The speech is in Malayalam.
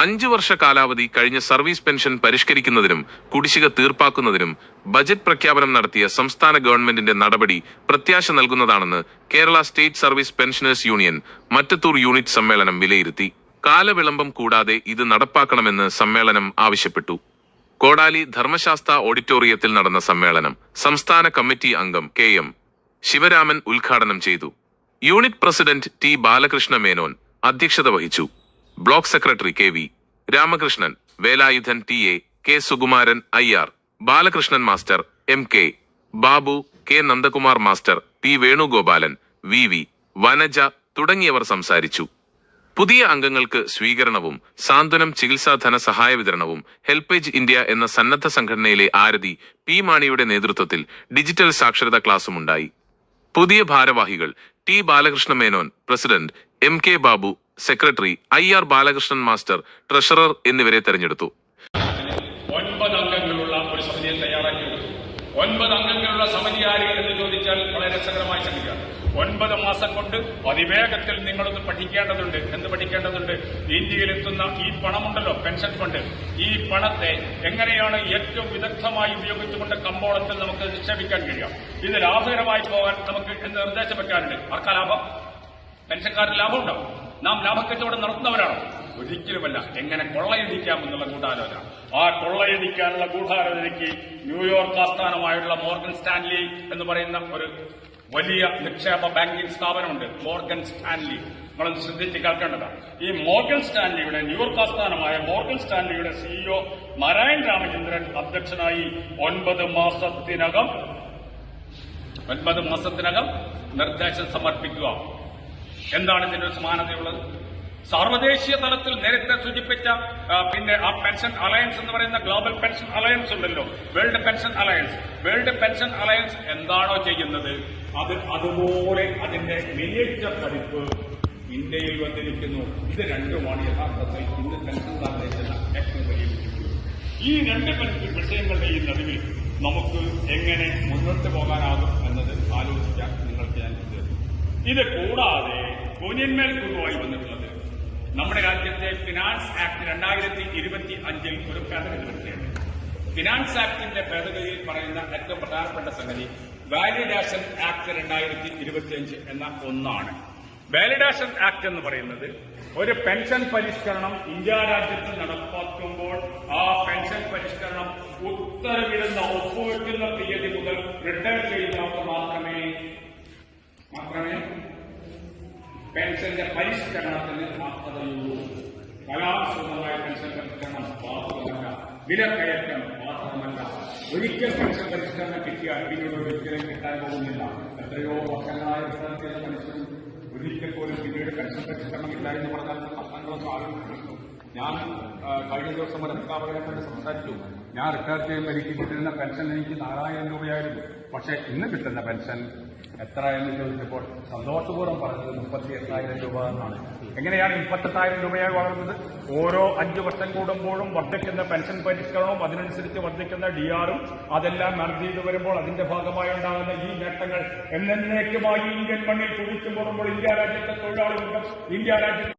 അഞ്ചു വർഷ കാലാവധി കഴിഞ്ഞ സർവീസ് പെൻഷൻ പരിഷ്കരിക്കുന്നതിനും കുടിശ്ശിക തീർപ്പാക്കുന്നതിനും ബജറ്റ് പ്രഖ്യാപനം നടത്തിയ സംസ്ഥാന ഗവൺമെന്റിന്റെ നടപടി പ്രത്യാശ നൽകുന്നതാണെന്ന് Kerala state service pensioners union Mattathur unit സമ്മേളനം വിലയിരുത്തി. കാലവിളംബം കൂടാതെ ഇത് നടപ്പാക്കണമെന്ന് സമ്മേളനം ആവശ്യപ്പെട്ടു. കോടാലി ധർമ്മശാസ്ത്ര ഓഡിറ്റോറിയത്തിൽ നടന്ന സമ്മേളനം സംസ്ഥാന കമ്മിറ്റി അംഗം കെ എം ശിവരാമൻ ഉദ്ഘാടനം ചെയ്തു. Unit president T Balakrishna Menon അധ്യക്ഷത വഹിച്ചു. Block secretary K V Ramakrishnan Velayudhan T A K Sukumaran I R Balakrishnan master M K Babu K Nandakumar master P Venugopalan V V Vanaja തുടങ്ങിയവർ സംസാരിച്ചു. പുതിയ അംഗങ്ങൾക്ക് സ്വീകരണവും സാന്ത്വനം ചികിത്സാ ധനസഹായ വിതരണവും ഹെൽപ്പേജ് ഇന്ത്യ എന്ന സന്നദ്ധ സംഘടനയിലെ ആരതി പി മാണിയുടെ നേതൃത്വത്തിൽ ഡിജിറ്റൽ സാക്ഷരതാ ക്ലാസുമുണ്ടായി. പുതിയ ഭാരവാഹികൾ T Balakrishna Menon president M K Babu secretary I R Balakrishnan master treasurer എന്നിവരെ തെരഞ്ഞെടുത്തു. ഒൻപത് അംഗങ്ങളുള്ള ഒരു സമിതിയെ തയ്യാറാക്കി ഒൻപത് അംഗങ്ങളുള്ള സമിതി ആര് എന്ന് ചോദിച്ചാൽ വളരെ രസകരമായി സംഗതിയാണ്. ഒൻപത് മാസം കൊണ്ട് അതിവേഗത്തിൽ നിങ്ങളൊന്ന് പഠിക്കേണ്ടതുണ്ട്. എന്ത് പഠിക്കേണ്ടതുണ്ട്? ഇന്ത്യയിലെത്തുന്ന ഈ പണമുണ്ടല്ലോ പെൻഷൻ ഫണ്ട്. ഈ പണത്തെ എങ്ങനെയാണ് ഏറ്റവും വിദഗ്ധമായി ഉപയോഗിച്ചുകൊണ്ട് കമ്പോളത്തിൽ നമുക്ക് നിക്ഷേപിക്കാൻ കഴിയാം ഇത് ലാഭകരമായി പോകാൻ നമുക്ക് നിർദ്ദേശം വെക്കാനുണ്ട്. ആർക്കാ ലാഭം? പെൻഷൻകാർക്ക് ലാഭമുണ്ടാവും നാം ലാഭക്കച്ചവടം നടത്തുന്നവരാണോ? ഒരിക്കലുമല്ല. എങ്ങനെ കൊള്ളയടിക്കാം എന്നുള്ള ഗൂഢാലോചന. ആ കൊള്ളയടിക്കാനുള്ള ഗൂഢാലോചനയ്ക്ക് ന്യൂയോർക്ക് ആസ്ഥാനമായുള്ള മോർഗൻ സ്റ്റാൻലി എന്ന് പറയുന്ന ഒരു വലിയ നിക്ഷേപ ബാങ്കിംഗ് സ്ഥാപനമുണ്ട്. Morgan Stanley. നമ്മൾ ശ്രദ്ധിച്ച് കേൾക്കേണ്ടതാണ് ഈ മോർഗൻ സ്റ്റാൻലിയുടെ ന്യൂയോർക്ക് ആസ്ഥാനമായ മോർഗൻ സ്റ്റാൻലിയുടെ സിഇഒ നാരായൺ രാമചന്ദ്രൻ അധ്യക്ഷനായി ഒൻപത് മാസത്തിനകം ഒൻപത് മാസത്തിനകം നിർദ്ദേശം സമർപ്പിക്കുക. എന്താണ് ഇതിന്റെ സമാനതയുള്ളത്? സാർവദേശീയ തലത്തിൽ നേരത്തെ സൂചിപ്പിച്ച പിന്നെ ആ പെൻഷൻ അലയൻസ് എന്ന് പറയുന്ന ഗ്ലോബൽ പെൻഷൻ അലയൻസ് ഉണ്ടല്ലോ. World pension alliance. World pension alliance എന്താണോ ചെയ്യുന്നത്? അത് അതുപോലെ അതിന്റെ മികച്ച പതിപ്പ് ഇന്ത്യയിൽ വന്നിരിക്കുന്നു. ഇത് രണ്ടുമാണ് യഥാർത്ഥത്തിൽ ഇന്ന് പെൻഷൻ ഏറ്റവും വലിയ ഈ രണ്ട് വിഷയങ്ങളുടെയും നടുവിൽ നമുക്ക് എങ്ങനെ മുന്നോട്ട് പോകാനാകും എന്നത് ആലോചിക്കാൻ നിങ്ങൾക്ക് ഞാൻ ഇത് കൂടാതെ കുഞ്ഞന്മേൽ കുറുവായി വന്നിട്ടുള്ളത് നമ്മുടെ രാജ്യത്തെ ഫിനാൻസ് ആക്ട് രണ്ടായിരത്തി ഇരുപത്തി അഞ്ചിൽ ഒരു ഭേദഗതി വരുത്തിയുണ്ട് ഫിനാൻസ് ആക്ടിന്റെ ഭേദഗതിയിൽ പറയുന്ന ഏറ്റവും പ്രധാനപ്പെട്ട സംഗതി വാലിഡേഷൻ ആക്ട് രണ്ടായിരത്തി ഇരുപത്തിയഞ്ച് എന്ന ഒന്നാണ്. വാലിഡേഷൻ ആക്ട് എന്ന് പറയുന്നത് ഒരു പെൻഷൻ പരിഷ്കരണം ഇന്ത്യ രാജ്യത്ത് നടപ്പാക്കുമ്പോൾ ആ പെൻഷൻ പരിഷ്കരണം ഉത്തരവിടുന്ന ഒപ്പുവെക്കുന്ന തീയതി മുതൽ റിട്ടേൺ ചെയ്യുന്നവർക്ക് മാത്രമേ പെൻഷന്റെ പരിഷ്കരണത്തിന് ബാധ്യതയുള്ളൂ കലാസൃതമായ പെൻഷൻ പരിഷ്കരണം ബാധകമല്ല. വിലക്കയറ്റം ബാധകമല്ല. ഒരിക്കൽ പെൻഷൻ പരിഷ്കരണം കിട്ടിയാൽ പിന്നീട് ഒരിക്കലും കിട്ടാൻ പോകുന്നില്ല. എത്രയോ വർഷങ്ങളായ റിസർച്ച് പെൻഷൻ ഒരിക്കൽ പോലും പിന്നീട് പെൻഷൻ പരിഷ്കരണം ഇല്ല എന്ന് പറഞ്ഞാൽ പത്രങ്ങളൊക്കെ ആലോചിക്കുന്നു ഞാൻ കഴിഞ്ഞ ദിവസം ഒരു അധ്യാപകനെ കൊണ്ട് സംസാരിച്ചു. ഞാൻ റിട്ടയർ ചെയ്യുമ്പോൾ എനിക്ക് കിട്ടുന്ന പെൻഷൻ എനിക്ക് നാലായിരം രൂപയായിരുന്നു. പക്ഷേ ഇന്ന് കിട്ടുന്ന പെൻഷൻ എത്ര എന്ന് ചോദിച്ചപ്പോൾ സന്തോഷപൂർവം പറഞ്ഞത് മുപ്പത്തി എട്ടായിരം രൂപ എന്നാണ്. എങ്ങനെയാണ് മുപ്പത്തെട്ടായിരം രൂപയായി വളർന്നത് ഓരോ അഞ്ചു വർഷം കൂടുമ്പോഴും വർദ്ധിക്കുന്ന പെൻഷൻ പരിഷ്കരണവും അതിനനുസരിച്ച് വർദ്ധിക്കുന്ന ഡി ആറും അതെല്ലാം മെർജ് ചെയ്ത് വരുമ്പോൾ അതിന്റെ ഭാഗമായി ഉണ്ടാകുന്ന ഈ നേട്ടങ്ങൾ എന്നേക്കുമായി ഇന്ത്യൻ മണ്ണിൽ കുഴിച്ചു പോകുമ്പോൾ ഇന്ത്യ രാജ്യത്തെ തൊഴിലാളികൾക്കും ഇന്ത്യ രാജ്യത്തെ